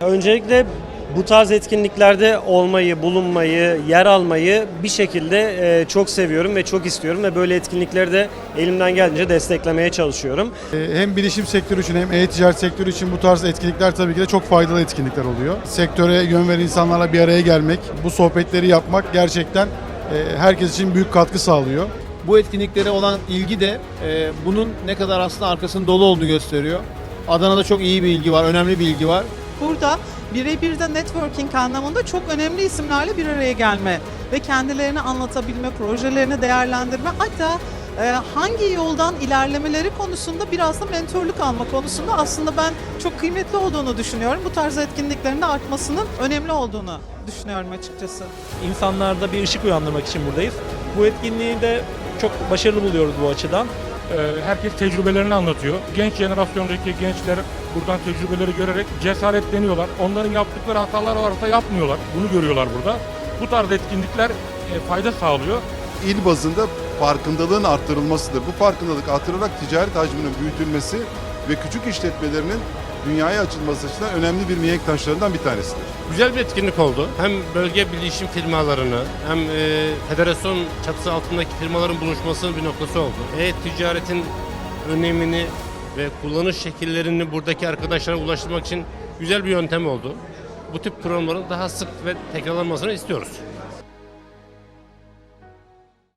Öncelikle bu tarz etkinliklerde olmayı, bulunmayı, yer almayı bir şekilde e, çok seviyorum ve çok istiyorum ve böyle etkinlikleri de elimden geldiğince desteklemeye çalışıyorum. Ee, Hem bilişim sektörü için hem e-ticaret sektörü için bu tarz etkinlikler tabii ki de çok faydalı etkinlikler oluyor. Sektöre yön veren insanlarla bir araya gelmek, bu sohbetleri yapmak gerçekten e, herkes için büyük katkı sağlıyor. Bu etkinliklere olan ilgi de e, bunun ne kadar aslında arkasının dolu olduğunu gösteriyor. Adana'da çok iyi bir ilgi var, önemli bir ilgi var. Burada birebir de networking anlamında çok önemli isimlerle bir araya gelme ve kendilerini anlatabilme, projelerini değerlendirme hatta e, hangi yoldan ilerlemeleri konusunda biraz da mentorluk alma konusunda aslında ben çok kıymetli olduğunu düşünüyorum. Bu tarz etkinliklerin de artmasının önemli olduğunu düşünüyorum açıkçası. insanlarda bir ışık uyandırmak için buradayız. Bu etkinliği de çok başarılı buluyoruz bu açıdan. Ee, herkes tecrübelerini anlatıyor. Genç jenerasyondaki gençler buradan tecrübeleri görerek cesaretleniyorlar. Onların yaptıkları hatalar varsa yapmıyorlar. Bunu görüyorlar burada. Bu tarz etkinlikler e, fayda sağlıyor. il bazında farkındalığın arttırılmasıdır. Bu farkındalık artırarak ticaret hacminin büyütülmesi ve küçük işletmelerinin dünyaya açılması açısından önemli bir mihenk taşlarından bir tanesidir. Güzel bir etkinlik oldu. Hem bölge bilişim firmalarını hem e, federasyon çatısı altındaki firmaların buluşmasının bir noktası oldu. E-ticaretin önemini ve kullanış şekillerini buradaki arkadaşlara ulaştırmak için güzel bir yöntem oldu. Bu tip programların daha sık ve tekrarlanmasını istiyoruz.